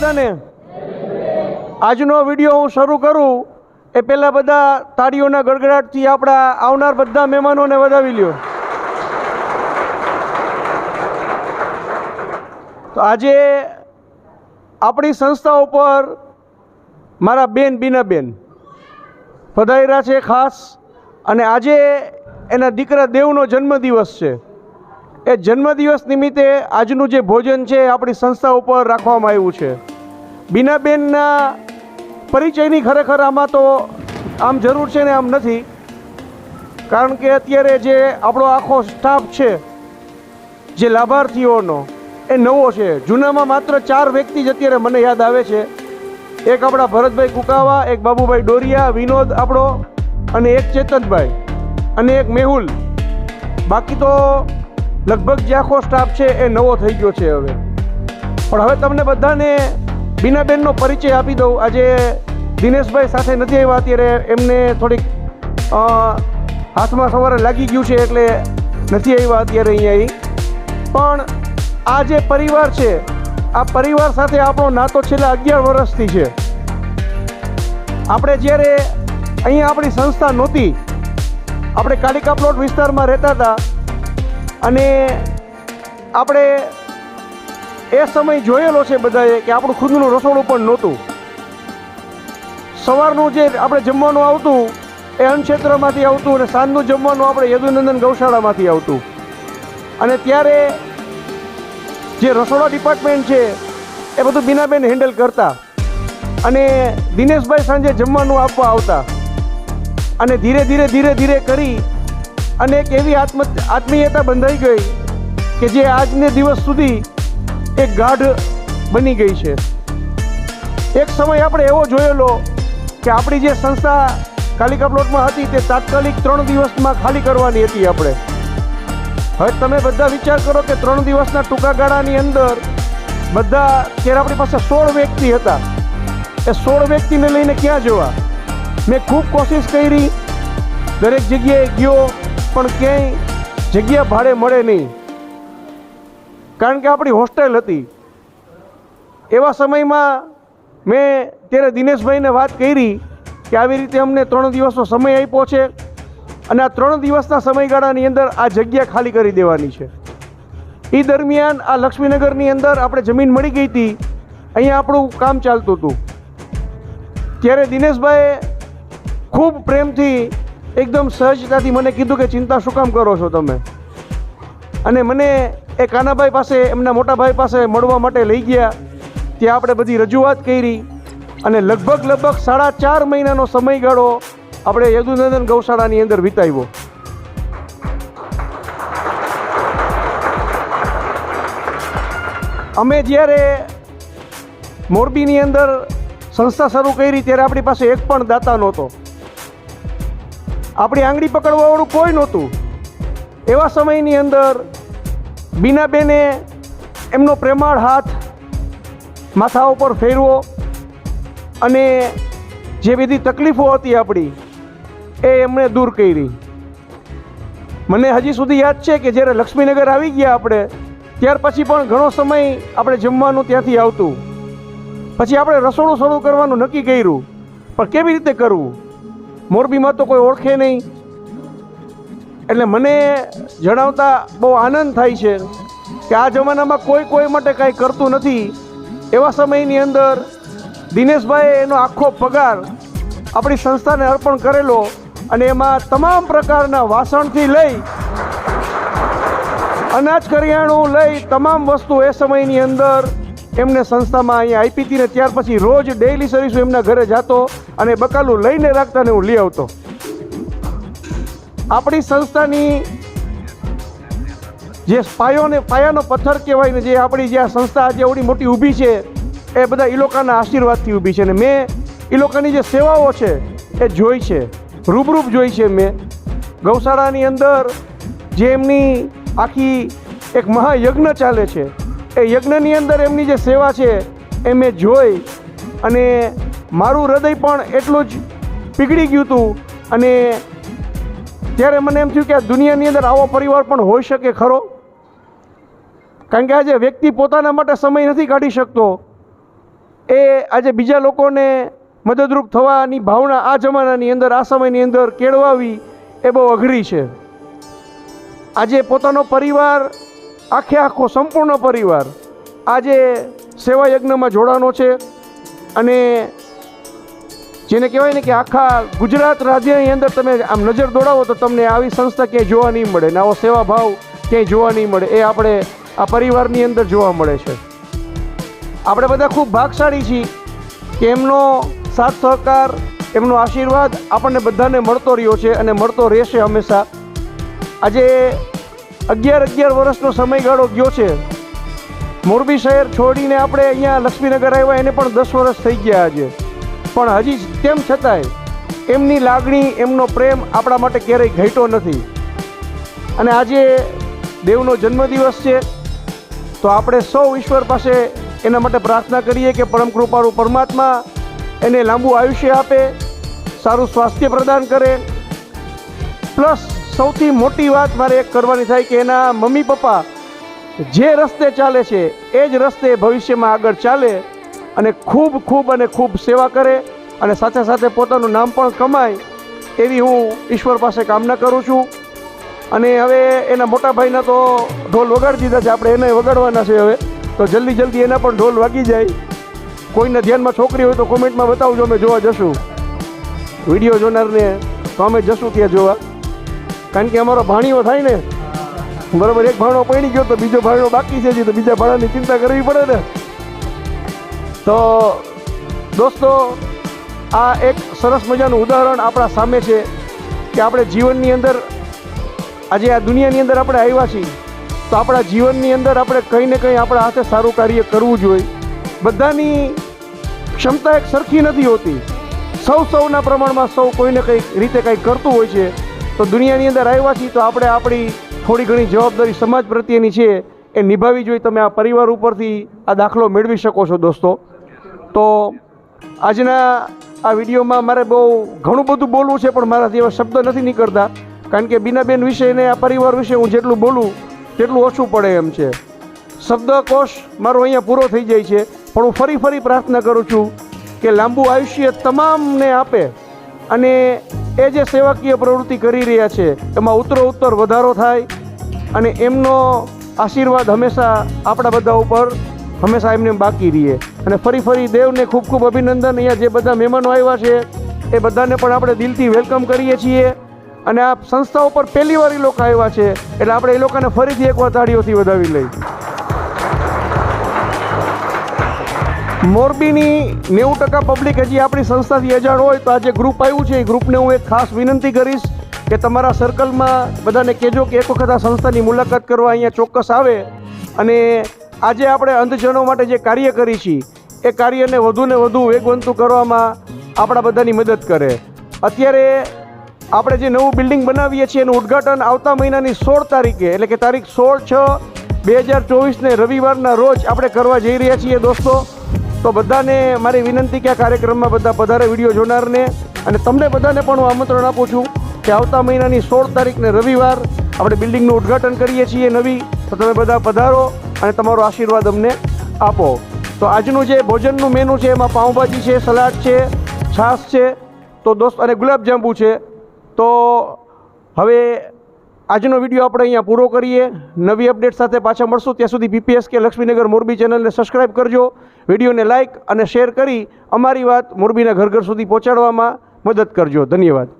બધાને? આજનો વીડિયો હું શરૂ કરું. એ પહેલાં બધા તાળીઓના ગડગડાટથી આપણા આવનાર બધા મહેમાનોને વધાવી લ્યો. તો આજે આપણી સંસ્થા ઉપર મારા બેન બીનાબેન પધાર્યા છે ખાસ. અને આજે એના દીકરા દેવનો જન્મદિવસ છે. એ જન્મદિવસ નિમિત્તે આજનું જે ભોજન છે આપણી સંસ્થા ઉપર રાખવામાં આવ્યું છે. બીનાબેનના પરિચયની ખરેખર આમાં તો આમ જરૂર છે ને આમ નથી. કારણ કે અત્યારે જે આપણો આખો સ્ટાફ છે, જે લાભાર્થીઓનો, એ નવો છે. જૂનામાં માત્ર ચાર વ્યક્તિ જ અત્યારે મને યાદ આવે છે. એક આપણા ભરતભાઈ કુકાવા, એક બાબુભાઈ ડોરિયા, વિનોદ આપણો, અને એક ચેતનભાઈ, અને એક મેહુલ. બાકી તો લગભગ જે આખો સ્ટાફ છે એ નવો થઈ ગયો છે હવે. પણ હવે તમને બધાને બીનાબેનનો પરિચય આપી દઉં. આજે દિનેશભાઈ સાથે નથી આવ્યા અત્યારે. એમને થોડીક હાથમાં સવારે લાગી ગયું છે એટલે નથી આવ્યા અત્યારે અહીંયા પણ આ જે પરિવાર છે, આ પરિવાર સાથે આપણો નાતો છેલ્લા અગિયાર વર્ષથી છે. આપણે જ્યારે અહીંયા આપણી સંસ્થા નહોતી, આપણે કાલિકા પ્લોટ વિસ્તારમાં રહેતા હતા અને આપણે એ સમય જોયેલો છે બધાએ કે આપણું ખુદનું રસોડું પણ નહોતું. સવારનું જે આપણે જમવાનું આવતું, એ અન્નક્ષેત્રમાંથી આવતું અને સાંજનું જમવાનું આપણે યદુનંદન ગૌશાળામાંથી આવતું. અને ત્યારે જે રસોડા ડિપાર્ટમેન્ટ છે, એ બધું બીનાબેન હેન્ડલ કરતા. અને દિનેશભાઈ સાંજે જમવાનું આપવા આવતા. અને ધીરે ધીરે ધીરે ધીરે કરી અને એક એવી આત્મ આત્મીયતા બંધાઈ ગઈ કે જે આજને દિવસ સુધી એક ગાઢ બની ગઈ છે. એક સમય આપણે એવો જોયેલો કે આપણી જે સંસ્થા કાલિકા પ્લોટમાં હતી તે તાત્કાલિક ત્રણ દિવસમાં ખાલી કરવાની હતી આપણે. હવે તમે બધા વિચાર કરો કે ત્રણ દિવસના ટૂંકા ગાળાની અંદર બધા ત્યારે આપણી પાસે સોળ વ્યક્તિ હતા. એ સોળ વ્યક્તિને લઈને ક્યાં જવા? મેં ખૂબ કોશિશ કરી. દરેક જગ્યાએ ગયો. પણ ક્યાંય જગ્યા ભાડે મળે નહીં. કારણ કે આપણી હોસ્ટેલ હતી. એવા સમયમાં મેં ત્યારે દિનેશભાઈને વાત કરી કે આવી રીતે અમને ત્રણ દિવસનો સમય આપ્યો છે અને આ ત્રણ દિવસના સમયગાળાની અંદર આ જગ્યા ખાલી કરી દેવાની છે. એ દરમિયાન આ લક્ષ્મીનગરની અંદર આપણે જમીન મળી ગઈ હતી. અહીંયા આપણું કામ ચાલતું હતું. ત્યારે દિનેશભાઈએ ખૂબ પ્રેમથી એકદમ સહજતાથી મને કીધું કે, ચિંતા શું કામ કરો છો તમે? અને મને એ કાનાભાઈ પાસે, એમના મોટાભાઈ પાસે મળવા માટે લઈ ગયા. ત્યાં આપણે બધી રજૂઆત કરી અને લગભગ લગભગ સાડા ચાર મહિનાનો સમયગાળો આપણે યદુનંદન ગૌશાળાની અંદર વિતાવ્યો. અમે જ્યારે મોરબીની અંદર સંસ્થા શરૂ કરી, ત્યારે આપણી પાસે એક પણ દાતા નહોતો. આપણી આંગળી પકડવાવાળું કોઈ નહોતું. એવા સમયની અંદર બીનાબેને એમનો પ્રેમાળ હાથ માથા ઉપર ફેરવો અને જે બધી તકલીફો હતી આપણી, એ એમણે દૂર કરી. મને હજી સુધી યાદ છે કે જ્યારે લક્ષ્મીનગર આવી ગયા આપણે, ત્યાર પછી પણ ઘણો સમય આપણે જમવાનું ત્યાંથી આવતું. પછી આપણે રસોડું શરૂ કરવાનું નક્કી કર્યું. પણ કેવી રીતે કરવું? મોરબીમાં તો કોઈ ઓળખે નહીં. એટલે મને જણાવતા બહુ આનંદ થાય છે કે આ જમાનામાં કોઈ કોઈ માટે કાંઈ કરતું નથી. એવા સમયની અંદર દિનેશભાઈએ એનો આખો પગાર આપણી સંસ્થાને અર્પણ કરેલો અને એમાં તમામ પ્રકારના વાસણથી લઈ, અનાજ કરિયાણું લઈ, તમામ વસ્તુ એ સમયની અંદર એમને સંસ્થામાં અહીંયા આપી હતી ને ત્યાર પછી રોજ ડેઈલી સર્વિસ એમના ઘરે જતો અને બકાલું લઈને રાખતા ને હું લઈ આવતો. આપણી સંસ્થાની જે પાયો ને પાયાનો પથ્થર કહેવાય ને જે આપણી જે આ સંસ્થા આજે એવડી મોટી ઊભી છે, એ બધા એ લોકોના આશીર્વાદથી ઊભી છે ને મેં એ લોકોની જે સેવાઓ છે, એ જોઈ છે રૂબરૂપ જોઈ છે મેં. ગૌશાળાની અંદર જે એમની આખી એક મહાયજ્ઞ ચાલે છે એ યજ્ઞની અંદર એમની જે સેવા છે, એ મેં જોઈ અને મારું હૃદય પણ એટલું જ પીગળી ગયું હતું. અને ત્યારે મને એમ થયું કે આ દુનિયાની અંદર આવો પરિવાર પણ હોઈ શકે ખરો. કારણ કે આજે વ્યક્તિ પોતાના માટે સમય નથી કાઢી શકતો, એ આજે બીજા લોકોને મદદરૂપ થવાની ભાવના આ જમાનાની અંદર, આ સમયની અંદર કેળવાવી એ બહુ અઘરી છે. આજે પોતાનો પરિવાર આખે આખો સંપૂર્ણ પરિવાર આજે સેવા યજ્ઞમાં જોડાનો છે અને જેને કહેવાય ને કે આખા ગુજરાત રાજ્યની અંદર તમે આમ નજર દોડાવો તો તમને આવી સંસ્થા ક્યાંય જોવા નહીં મળે ને આવો સેવા ભાવ ક્યાંય જોવા નહીં મળે, એ આપણે આ પરિવારની અંદર જોવા મળે છે. આપણે બધા ખૂબ ભાગશાળી છીએ કે એમનો સાથ સહકાર, એમનો આશીર્વાદ આપણને બધાને મળતો રહ્યો છે અને મળતો રહેશે હંમેશા. આજે અગિયાર અગિયાર વર્ષનો સમયગાળો ગયો છે. મોરબી શહેર છોડીને આપણે અહીંયા લક્ષ્મીનગર આવ્યા, એને પણ દસ વર્ષ થઈ ગયા આજે. પણ હજી તેમ છતાંય એમની લાગણી, એમનો પ્રેમ આપણા માટે ક્યારેય ઘટ્યો નથી. અને આજે દેવનો જન્મદિવસ છે, તો આપણે સૌ ઈશ્વર પાસે એના માટે પ્રાર્થના કરીએ કે પરમ કૃપાળુ પરમાત્મા એને લાંબુ આયુષ્ય આપે, સારું સ્વાસ્થ્ય પ્રદાન કરે. પ્લસ સૌથી મોટી વાત મારે એક કરવાની થાય કે એના મમ્મી પપ્પા જે રસ્તે ચાલે છે, એ જ રસ્તે ભવિષ્યમાં આગળ ચાલે અને ખૂબ ખૂબ અને ખૂબ સેવા કરે અને સાથે સાથે પોતાનું નામ પણ કમાય, એવી હું ઈશ્વર પાસે કામના કરું છું. અને હવે એના મોટા ભાઈના તો ઢોલ વગાડી દીધા છે, આપણે એને વગાડવાના છે હવે. તો જલ્દી જલ્દી એના પણ ઢોલ વાગી જાય. કોઈના ધ્યાનમાં છોકરી હોય તો કોમેન્ટમાં બતાવજો, અમે જોવા જશું. વીડિયો જોનારને તો અમે જશું ત્યાં જોવા. કારણ કે અમારો ભાણીઓ થાય ને, બરાબર, એક ભાણો પડી ગયો તો બીજો ભાણો બાકી છે તો બીજા ભાણાની ચિંતા કરવી પડે ને. તો દોસ્તો, આ એક સરસ મજાનું ઉદાહરણ આપણા સામે છે કે આપણે જીવનની અંદર, આજે આ દુનિયાની અંદર આપણે આવ્યા છીએ, તો આપણા જીવનની અંદર આપણે કંઈ ને કંઈ આપણા હાથે સારું કાર્ય કરવું જોઈએ. બધાની ક્ષમતા એક સરખી નથી હોતી. સૌ સૌના પ્રમાણમાં સૌ કોઈને કંઈક રીતે કંઈક કરતું હોય છે. તો દુનિયાની અંદર આવ્યા છીએ તો આપણે આપણી થોડી ઘણી જવાબદારી સમાજ પ્રત્યેની છે એ નિભાવી જોઈએ. તમે આ પરિવાર ઉપરથી આ દાખલો મેળવી શકો છો દોસ્તો. તો આજના આ વિડીયોમાં મારે બહુ ઘણું બધું બોલવું છે, પણ મારાથી એવા શબ્દ નથી નીકળતા. કારણ કે બીનાબેન વિશે ને આ પરિવાર વિશે હું જેટલું બોલું, તેટલું ઓછું પડે એમ છે. શબ્દકોશ મારો અહીંયા પૂરો થઈ જાય છે, પણ હું ફરી ફરી પ્રાર્થના કરું છું કે લાંબુ આયુષ્ય તમામને આપે અને એ જે સેવાકીય પ્રવૃત્તિ કરી રહ્યા છે, એમાં ઉત્તરો ઉત્તર વધારો થાય અને એમનો આશીર્વાદ હંમેશા આપણા બધા ઉપર હંમેશા એમને બાકી રહીએ. અને ફરી ફરી દેવને ખૂબ ખૂબ અભિનંદન. અહીંયા જે બધા મહેમાનો આવ્યા છે, એ બધાને પણ આપણે દિલથી વેલકમ કરીએ છીએ. અને આ સંસ્થા ઉપર પહેલી વાર એ લોકો આવ્યા છે, એટલે આપણે એ લોકોને ફરીથી એકવાર તાળીઓથી વધાવી લઈ મોરબીની નેવું ટકા પબ્લિક હજી આપણી સંસ્થાથી અજાણ હોય તો આ જે ગ્રુપ આવ્યું છે. એ ગ્રુપને હું એક ખાસ વિનંતી કરીશ કે તમારા સર્કલમાં બધાને કહેજો કે એક વખત આ સંસ્થાની મુલાકાત કરવા અહીંયા ચોક્કસ આવે. અને આજે આપણે અંધજનો માટે જે કાર્ય કરી છીએ એ કાર્યને વધુને વધુ વેગવંતું કરવામાં આપણા બધાની મદદ કરે. અત્યારે આપણે જે નવું બિલ્ડિંગ બનાવીએ છીએ, એનું ઉદ્ઘાટન આવતા મહિનાની સોળ તારીખે, એટલે કે તારીખ સોળ છ બે હજાર ચોવીસને રવિવારના રોજ આપણે કરવા જઈ રહ્યા છીએ દોસ્તો. તો બધાને મારી વિનંતી કે આ કાર્યક્રમમાં બધા વધારે વીડિયો જોનારને અને તમને બધાને પણ હું આમંત્રણ આપું છું કે આવતા મહિનાની સોળ તારીખને રવિવાર આપણે બિલ્ડિંગનું ઉદ્ઘાટન કરીએ છીએ નવી. તો તમે બધા પધારો અને તમારો આશીર્વાદ અમને આપો. તો આજનું જે ભોજનનું મેનુ છે, એમાં પાઉંભાજી છે, સલાડ છે, છાશ છે, તો દોસ્ત અને ગુલાબજાંબુ છે. તો હવે આજનો વીડિયો આપણે અહીંયા પૂરો કરીએ. નવી અપડેટ સાથે પાછા મળશું. ત્યાં સુધી પીપીએસ કે લક્ષ્મીનગર મોરબી ચેનલને સબસ્ક્રાઈબ કરજો. વિડીયોને લાઇક અને શેર કરી અમારી વાત મોરબીના ઘર ઘર સુધી પહોંચાડવામાં મદદ કરજો. ધન્યવાદ.